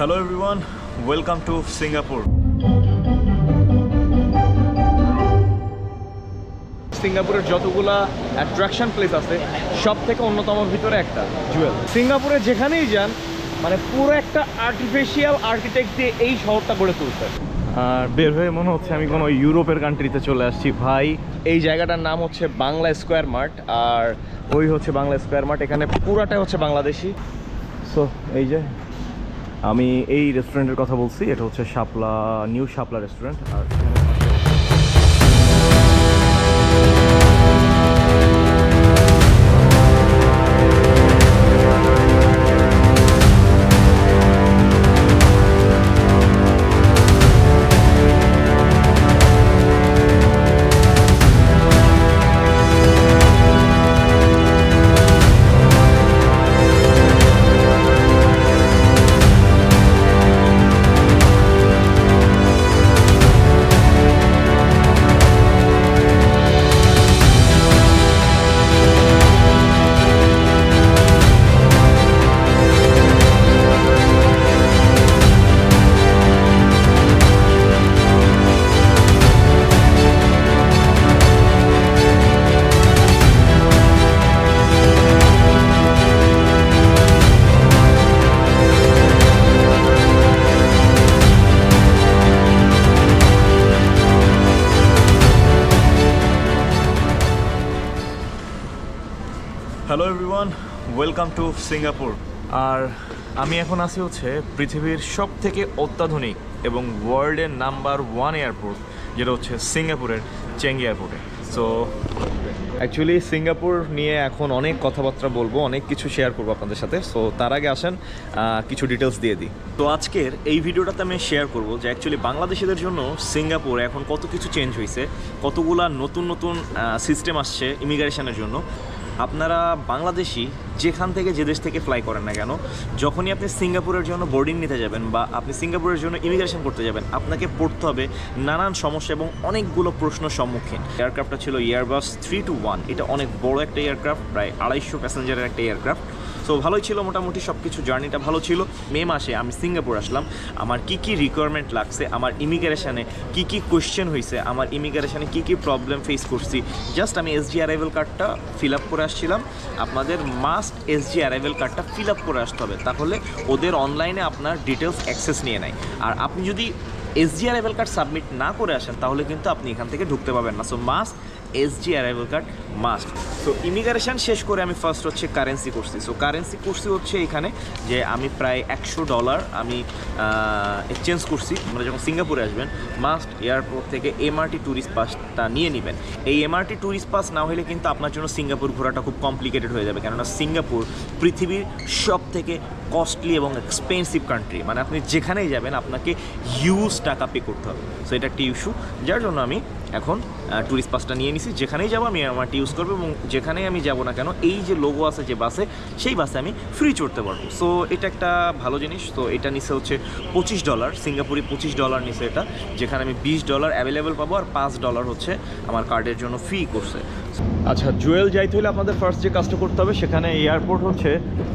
Hello everyone, welcome to Singapore. সিঙ্গাপুরের যতগুলা attraction place আছে সব থেকে অন্যতম ভিতরে একটা জুয়েল সিঙ্গাপুরে যেখানেই যান মানে পুরো একটা আর্টিফিশিয়াল আর্কিটেক্ট দিয়ে এই শহরটা গড়ে তুলছে। আর বের হয়ে মনে হচ্ছে আমি কোনো ইউরোপের কান্ট্রিতে চলে আসছি। ভাই এই জায়গাটার নাম হচ্ছে বাংলা স্কোয়ার মার্ট আর ওই হচ্ছে বাংলা স্কোয়ার মার্ট এখানে পুরাটাই হচ্ছে বাংলাদেশি। সো এই যে আমি এই রেস্টুরেন্টের কথা বলছি এটা হচ্ছে Shapla new Shapla restaurant R hello everyone welcome to Singapore আর আমি এখন আছি হচ্ছে পৃথিবীর সব থেকে অত্যাধুনিক এবং ওয়ার্ল্ডের নাম্বার ওয়ান এয়ারপোর্ট যেটা হচ্ছে সিঙ্গাপুরের চেঙ্গি এয়ারপোর্টে সো অ্যাকচুয়ালি সিঙ্গাপুর নিয়ে এখন অনেক কথাবার্তা বলব, অনেক কিছু শেয়ার করব আপনাদের সাথে। সো তার আগে আসেন কিছু ডিটেলস দিয়ে দিই। তো আজকের এই ভিডিওটাতে আমি শেয়ার করব যে অ্যাকচুয়ালি বাংলাদেশিদের জন্য সিঙ্গাপুর এখন কত কিছু চেঞ্জ হয়েছে কতগুলা নতুন নতুন সিস্টেম আসছে ইমিগ্রেশনের জন্য। আপনারা বাংলাদেশি যেখান থেকে যে দেশ থেকে ফ্লাই করেন না কেন, যখনই আপনি সিঙ্গাপুরের জন্য বোর্ডিং নিতে যাবেন বা আপনি সিঙ্গাপুরের জন্য ইমিগ্রেশন করতে যাবেন, আপনাকে পড়তে হবে নানান সমস্যা এবং অনেকগুলো প্রশ্ন সম্মুখীন। এয়ারক্রাফটটা ছিল এয়ারবাস থ্রি টু ওয়ান এটা অনেক বড় একটা এয়ারক্রাফট প্রায় আড়াইশো প্যাসেঞ্জারের একটা এয়ারক্রাফট সো ভালোই ছিল মোটামুটি সব কিছু জার্নিটা ভালো ছিল। মে মাসে আমি সিঙ্গাপুর আসলাম। আমার কি কি রিকোয়ারমেন্ট লাগছে, আমার ইমিগ্রেশনে কি কি কোয়েশ্চেন হয়েছে আমার ইমিগ্রেশনে কি কি প্রবলেম ফেস করছি জাস্ট আমি এসজি অ্যারাইভেল কার্ডটা ফিল আপ করে আসছিলাম। আপনাদের মাস্ট এসজি অ্যারাইভেল কার্ডটা ফিল আপ করে আসতে হবে, তাহলে ওদের অনলাইনে আপনার ডিটেলস অ্যাক্সেস নিয়ে নেয়। আর আপনি যদি এসজি অ্যারাইভেল কার্ড সাবমিট না করে আসেন, তাহলে কিন্তু আপনি এখান থেকে ঢুকতে পাবেন না। So must SG arrival card must. তো ইমিগ্রেশন শেষ করে আমি ফার্স্ট হচ্ছে কারেন্সি করছি সো কারেন্সি করছি হচ্ছে এখানে যে আমি প্রায় একশো ডলার আমি এক্সচেঞ্জ করছি। আমরা যখন সিঙ্গাপুরে আসবেন মাস্ট এয়ারপোর্ট থেকে এমআরটি ট্যুরিস্ট পাসটা নিয়ে নেবেন। এই এমআরটি ট্যুরিস্ট পাস না হলে কিন্তু আপনার জন্য সিঙ্গাপুর ঘোরাটা খুব কমপ্লিকেটেড হয়ে যাবে। কেননা সিঙ্গাপুর পৃথিবীর সব থেকে কস্টলি এবং এক্সপেন্সিভ কান্ট্রি মানে আপনি যেখানেই যাবেন, আপনাকে হিউজ টাকা পে করতে হবে। সো এটা একটি ইস্যু যার জন্য আমি এখন ট্যুরিস্ট পাসটা নিয়ে নিছি। যেখানেই যাব, আমি আমার ইউজ করব এবং যেখানেই আমি যাব না কেন, এই যে লোগো আছে যে বাসে, সেই বাসে আমি ফ্রি চড়তে পারব। সো এটা একটা ভালো জিনিস। তো এটা নিচে হচ্ছে পঁচিশ ডলার সিঙ্গাপুরি পঁচিশ ডলার নিচে এটা, যেখানে আমি বিশ ডলার অ্যাভেলেবেল পাবো আর পাঁচ ডলার হচ্ছে আমার কার্ডের জন্য ফি করছে আচ্ছা জুয়েল যাইতে হলে আপনাদের ফার্স্ট যে কাজটা করতে হবে, সেখানে এয়ারপোর্ট হচ্ছে,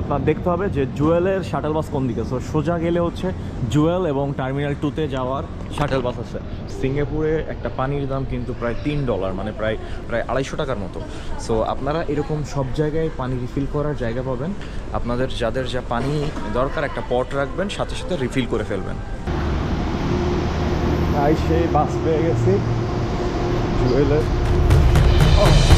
আপনার দেখতে হবে যে জুয়েলের শাটেল বাস কোন দিকে। সো সোজা গেলে হচ্ছে জুয়েল এবং টার্মিনাল টুতে যাওয়ার শাটেল বাস আছে। সিঙ্গাপুরে একটা পানির দাম কিন্তু প্রায় তিন ডলার মানে প্রায় প্রায় আড়াইশো টাকার মতো। সো আপনারা এরকম সব জায়গায় পানি রিফিল করার জায়গা পাবেন। আপনাদের যাদের যা পানি দরকার, একটা পট রাখবেন, সাথে সাথে রিফিল করে ফেলবেন। তাই সেই বাস পেয়ে গেছি। জুয়েলের Oh.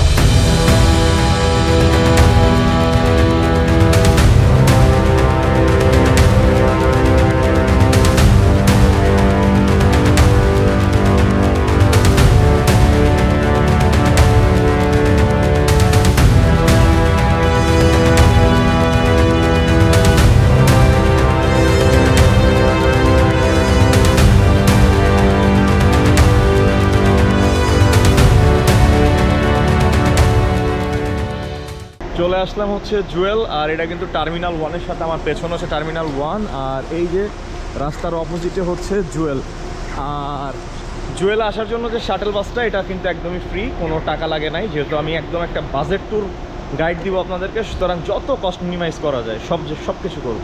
চলে আসলাম হচ্ছে জুয়েল, আর এটা কিন্তু টার্মিনাল ওয়ানের সাথে আমার পেছনে আছে টার্মিনাল ওয়ান আর এই যে রাস্তার অপোজিটে হচ্ছে জুয়েল আর জুয়েল আসার জন্য যে শাটল বাসটা এটা কিন্তু একদমই ফ্রি কোনো টাকা লাগে নাই, যেহেতু আমি একদম একটা বাজেট ট্যুর গাইড দিব আপনাদেরকে, সুতরাং যত কস্ট মিনিমাইজ করা যায়, সব যে, সব কিছু করব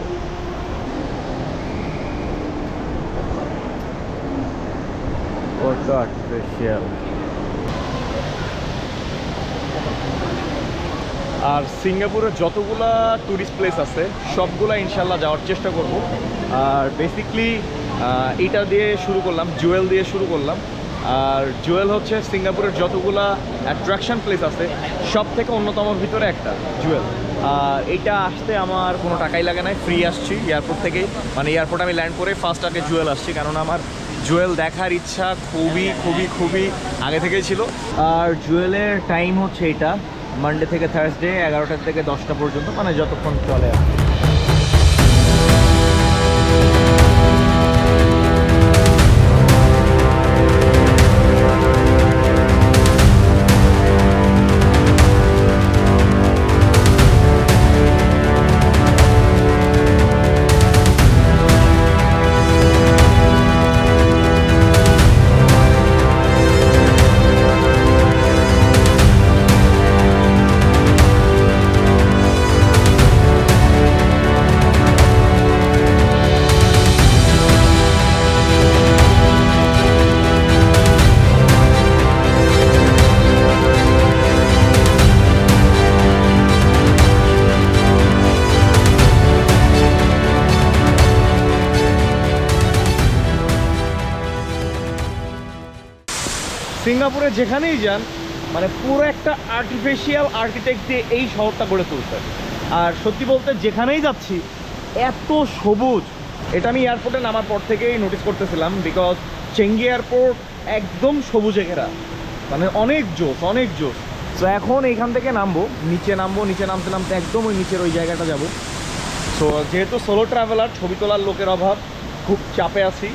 Forgot. Oh, আর সিঙ্গাপুরের যতগুলা ট্যুরিস্ট প্লেস আছে, সবগুলা ইনশাল্লাহ যাওয়ার চেষ্টা করব। আর বেসিকলি এইটা দিয়ে শুরু করলাম জুয়েল দিয়ে শুরু করলাম। আর জুয়েল হচ্ছে সিঙ্গাপুরের যতগুলা অ্যাট্রাকশন প্লেস আছে সব থেকে অন্যতম ভিতরে একটা জুয়েল আর এইটা আসতে আমার কোনো টাকাই লাগে না ফ্রি আসছি এয়ারপোর্ট থেকে মানে এয়ারপোর্ট আমি ল্যান্ড করে ফার্স্ট আগে জুয়েল আসছি, কারণ আমার জুয়েল দেখার ইচ্ছা খুবই খুবই খুবই আগে থেকেই ছিল। আর জুয়েলের টাইম হচ্ছে এটা মানডে থেকে থার্সডে এগারোটার থেকে দশটা পর্যন্ত মানে যতক্ষণ চলে আর সিঙ্গাপুরে যেখানেই যান মানে পুরো একটা আর্টিফিশিয়াল আর্কিটেক্ট দিয়ে এই শহরটা গড়ে তুলছে। আর সত্যি বলতে যেখানেই যাচ্ছি, এত সবুজ। এটা আমি এয়ারপোর্টে নামার পর থেকেই নোটিস করতেছিলাম বিকজ চেঙ্গি এয়ারপোর্ট একদম সবুজে ঘেরা। মানে অনেক জোস অনেক জোস তো এখন এইখান থেকে নামবো, নিচে নামবো, নিচে নামতে নামতে একদম ওই নিচের ওই জায়গাটা যাব। সো যেহেতু সোলো ট্রাভেলার ছবি তোলার লোকের অভাব, খুব চাপে আছি।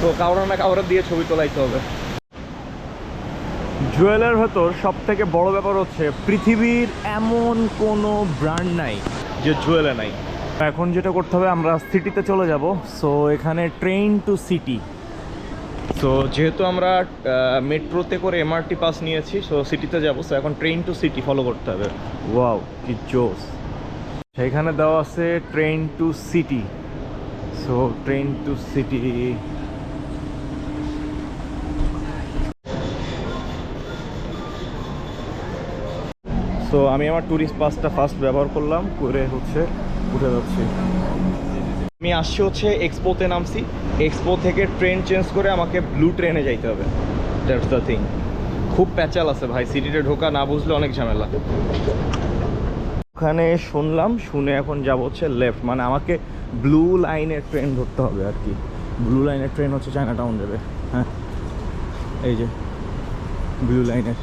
তো কাউরা না কাউরা দিয়ে ছবি তোলাইতে হবে। জুয়েলের ভেতর সব থেকে বড় ব্যাপার হচ্ছে পৃথিবীর এমন কোনো ব্র্যান্ড নাই যে জুয়েলে নাই। এখন যেটা করতে হবে, আমরা সিটিতে চলে যাব। সো এখানে ট্রেন টু সিটি সো যেহেতু আমরা মেট্রোতে করে এমআরটি পাস নিয়েছি সো সিটিতে যাব। সো এখন ট্রেন টু সিটি ফলো করতে হবে। ওয়াও কি জোস সেখানে দেওয়া আছে train to city so train to city so আমি আমার ট্যুরিস্ট পাসটা ফার্স্ট ব্যবহার করলাম, করে হচ্ছে উঠে যাচ্ছি। আমি আসছি হচ্ছে এক্সপোতে নামছি। এক্সপো থেকে ট্রেন চেঞ্জ করে আমাকে ব্লু ট্রেনে যাইতে হবে। দ্যাটস দ্য থিং খুব প্যাচাল আছে ভাই সিটিতে ঢোকা না বুঝলে অনেক ঝামেলা। ওখানে শুনলাম, শুনে এখন যাব হচ্ছে লেফট মানে আমাকে ব্লু লাইনের ট্রেন ধরতে হবে আর কি। ব্লু লাইনের ট্রেন হচ্ছে চায়না টাউন যাবে হ্যাঁ। এই যে ব্লু লাইনের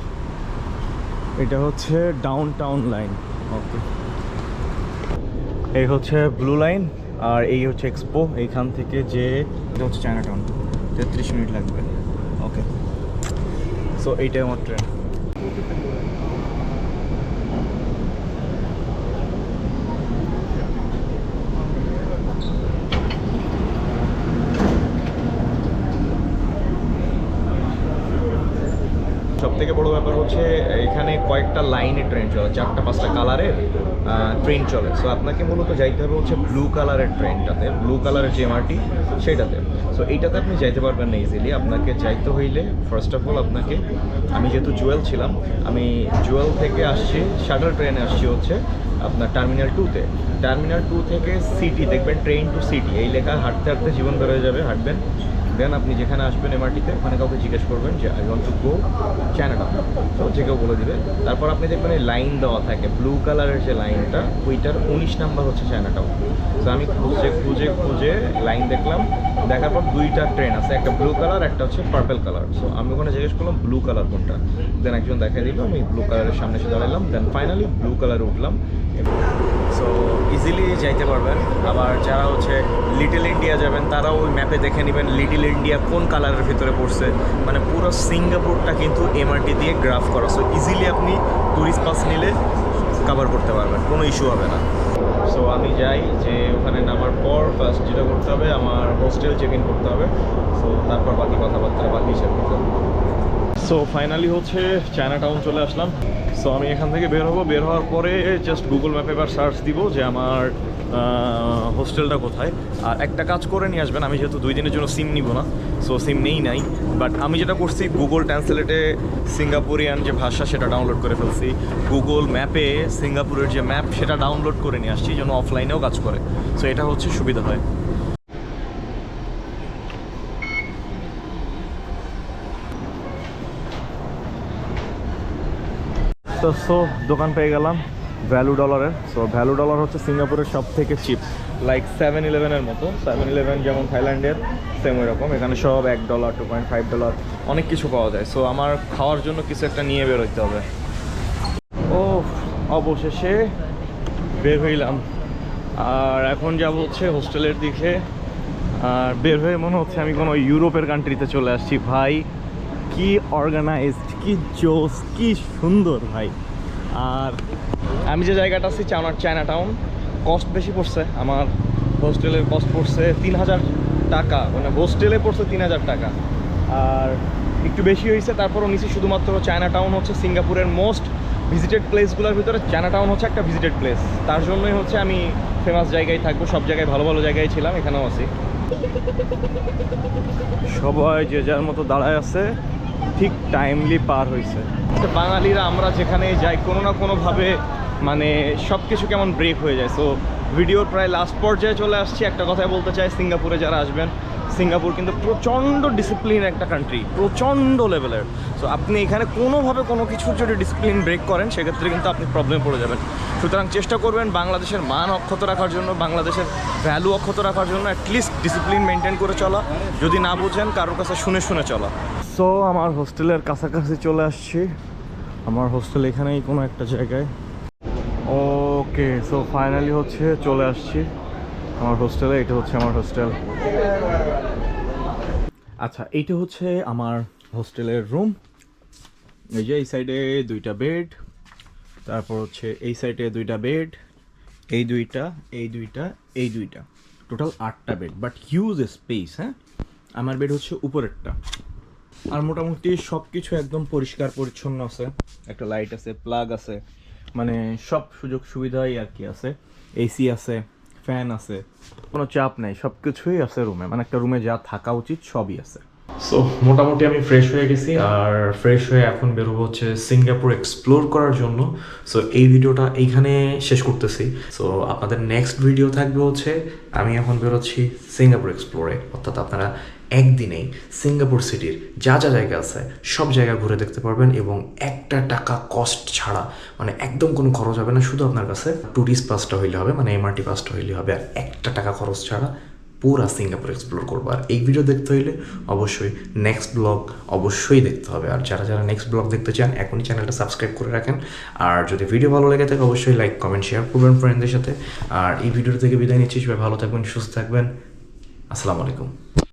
এটা হচ্ছে ডাউন টাউন লাইন ওকে এই হচ্ছে ব্লু লাইন আর এই হচ্ছে এক্সপো এইখান থেকে যে এটা হচ্ছে চায়না টাউন তেত্রিশ মিনিট লাগবে। ওকে সো এইটাই আমার ট্রেন সব থেকে বড় ব্যাপার হচ্ছে এখানে কয়েকটা লাইনে ট্রেন চলে, চারটা, পাঁচটা কালারের ট্রেন চলে। সো আপনাকে মূলত যাইতে হবে হচ্ছে ব্লু কালারের ট্রেনটাতে ব্লু কালারের যে এমআরটি সেটাতে। সো এইটাতে আপনি যাইতে পারবেন না ইজিলি আপনাকে যাইতে হইলে ফার্স্ট অফ অল আপনাকে, আমি যেহেতু জুয়েল ছিলাম, আমি জুয়েল থেকে আসছি শাটার ট্রেনে আসছি হচ্ছে আপনার টার্মিনাল টুতে টার্মিনাল টু থেকে সিটি দেখবেন ট্রেন টু সিটি এই লেখা হাঁটতে হাঁটতে জীবন বেরোয় যাবে, হাঁটবেন। দেন আপনি যেখানে আসবেন এমআরটিতে ওখানে কাউকে জিজ্ঞেস করবেন যে I want to go Chinatown তো যে কেউ বলে দিবে। তারপর আপনি দেখবেন এই লাইন দেওয়া থাকে ব্লু কালারের যে লাইনটা ওইটার উনিশ নাম্বার হচ্ছে চায়নাটাউন তো আমি খুঁজে খুঁজে খুঁজে লাইন দেখলাম। দেখার পর দুইটা ট্রেন আছে, একটা ব্লু কালার একটা হচ্ছে পার্পল কালার সো আমি ওখানে জিজ্ঞেস করলাম ব্লু কালার কোনটা? দেন একজন দেখাই দিল, আমি ব্লু কালারের সামনে এসে দাঁড়ালাম দেন ফাইনালি ব্লু কালারে উঠলাম। সো ইজিলি যাইতে পারবেন। আবার যারা হচ্ছে লিটল ইন্ডিয়া যাবেন, তারাও ওই ম্যাপে দেখে নেবেন লিটল ইন্ডিয়া কোন কালারের ভিতরে পড়ছে। মানে পুরো সিঙ্গাপুরটা কিন্তু এমআরটি দিয়ে গ্রাফ করা। সো ইজিলি আপনি ট্যুরিস্ট পাস নিলে কভার করতে পারবেন, কোনো ইস্যু হবে না। সো আমি যাই যে ওখানে নামার পর ফার্স্ট যেটা করতে হবে, আমার হোস্টেল চেক ইন করতে হবে। সো তারপর বাকি কথাবার্তা, বাকি হিসাব করতে হবে। সো ফাইনালি হচ্ছে চায়না টাউন চলে আসলাম। সো আমি এখান থেকে বের হব। বের হওয়ার পরে জাস্ট গুগল ম্যাপে এবার সার্চ দিব যে আমার হোস্টেলটা কোথায়। আর একটা কাজ করে নিয়ে আসবেন, আমি যেহেতু দুই দিনের জন্য সিম নিব না সো সিম নেই নাই। বাট আমি যেটা করছি গুগল ট্রান্সলেটে সিঙ্গাপুরিয়ান যে ভাষা, সেটা ডাউনলোড করে ফেলছি। গুগল ম্যাপে সিঙ্গাপুরের যে ম্যাপ সেটা ডাউনলোড করে নিয়ে আসছি, যেন অফলাইনেও কাজ করে। সো এটা হচ্ছে সুবিধা হয়। তো সো দোকান পেয়ে গেলাম ভ্যালু ডলারের সো ভ্যালু ডলার হচ্ছে সিঙ্গাপুরের সব থেকে চিপ লাইক সেভেন ইলেভেনের মতো। সেভেন ইলেভেন যেমন থাইল্যান্ডের সেম ওই রকম এখানে সব এক dollar two point five dollar অনেক কিছু পাওয়া যায়। সো আমার খাওয়ার জন্য কিছু একটা নিয়ে বেরোতে হবে। ও অবশেষে বের হইলাম। আর এখন যাব হচ্ছে হোস্টেলের দিকে। আর বের হয়ে মনে হচ্ছে আমি কোনো ইউরোপের কান্ট্রিতে চলে আসছি। ভাই কি অর্গানাইজড কি জোস, কি সুন্দর ভাই। আর আমি যে জায়গাটা আছি চায়নার চায়না টাউন কস্ট বেশি পড়ছে। আমার হোস্টেলের কস্ট পড়ছে তিন হাজার টাকা। মানে হোস্টেলে পড়ছে তিন হাজার টাকা। আর একটু বেশি হয়েছে, তারপরও নিচে শুধুমাত্র চায়না টাউন হচ্ছে সিঙ্গাপুরের মোস্ট ভিজিটেড প্লেসগুলোর ভিতরে। চায়না টাউন হচ্ছে একটা ভিজিটেড প্লেস তার জন্যই হচ্ছে আমি ফেমাস জায়গায় থাকব, সব জায়গায় ভালো ভালো জায়গায় ছিলাম, এখানেও আছি। সবাই যে যার মতো দাঁড়ায় আছে, ঠিক টাইমলি পার হয়েছে বাঙালিরা আমরা যেখানে যাই, কোনো না কোনোভাবে মানে সব কিছু কেমন ব্রেক হয়ে যায়। সো ভিডিওর প্রায় লাস্ট পর্যায়ে চলে আসছি। একটা কথাই বলতে চাই, সিঙ্গাপুরে যারা আসবেন সিঙ্গাপুর কিন্তু প্রচণ্ড ডিসিপ্লিন একটা কান্ট্রি প্রচণ্ড লেভেলের সো আপনি এখানে কোনোভাবে কোনো কিছুর যদি ডিসিপ্লিন ব্রেক করেন, সেক্ষেত্রে কিন্তু আপনি প্রবলেমে পড়ে যাবেন। সুতরাং চেষ্টা করবেন বাংলাদেশের মান অক্ষত রাখার জন্য, বাংলাদেশের ভ্যালু অক্ষত রাখার জন্য অ্যাটলিস্ট ডিসিপ্লিন মেনটেন করে চলা। যদি না বুঝেন, কারোর কাছে শুনে শুনে চলা। সো আমার হোস্টেলের কাছাকাছি চলে আসছি। আমার হোস্টেল এখানেই কোনো একটা জায়গায়। ওকে সো ফাইনালি হচ্ছে চলে আসছি। আমার হোস্টেলে এটা হচ্ছে আমার হোস্টেল আচ্ছা এইটা হচ্ছে আমার হোস্টেলের রুম এই যে এই সাইডে দুইটা বেড তারপর হচ্ছে এই সাইডে দুইটা বেড এই দুইটা এই দুইটা এই দুইটা। টোটাল আটটা বেড বাট হিউজ স্পেস হ্যাঁ? আমার বেড হচ্ছে উপরেরটা। আর মোটামুটি সব কিছু একদম পরিষ্কার পরিচ্ছন্ন আছে। একটা লাইট আছে প্লাগ আছে। মানে সব সুযোগ সুবিধাই আর কি আছে। এসি আছে। ফ্যান আছে। কোনো চাপ নেই সব কিছুই আছে রুমে মানে একটা রুমে যা থাকা উচিত, সবই আছে। সো মোটামুটি আমি ফ্রেশ হয়ে গেছি আর ফ্রেশ হয়ে এখন বেরোবো হচ্ছে সিঙ্গাপুর এক্সপ্লোর করার জন্য। সো এই ভিডিওটা এইখানে শেষ করতেছি। সো আপনাদের নেক্সট ভিডিও থাকবে হচ্ছে আমি এখন বেরোচ্ছি সিঙ্গাপুর এক্সপ্লোরে অর্থাৎ আপনারা একদিনেই সিঙ্গাপুর সিটির যা যা জায়গা আছে, সব জায়গা ঘুরে দেখতে পারবেন এবং একটা টাকা কস্ট ছাড়া মানে একদম কোনো খরচ হবে না। শুধু আপনার কাছে ট্যুরিস্ট পাসটা হইলে হবে মানে এমআরটি পাসটা হইলে হবে। আর একটা টাকা খরচ ছাড়া পুরা সিঙ্গাপুর এক্সপ্লোর করব। আর এই ভিডিও দেখতে হইলে অবশ্যই নেক্সট ব্লগ অবশ্যই দেখতে হবে। আর যারা যারা নেক্সট ব্লগ দেখতে চান, এখনই চ্যানেলটা সাবস্ক্রাইব করে রাখেন। আর যদি ভিডিও ভালো লেগে থাকে, অবশ্যই লাইক কমেন্ট শেয়ার করবেন ফ্রেন্ডদের সাথে। আর এই ভিডিও থেকে বিদায় নিচ্ছি। সবাই ভালো থাকবেন, সুস্থ থাকবেন। আসসালামু আলাইকুম।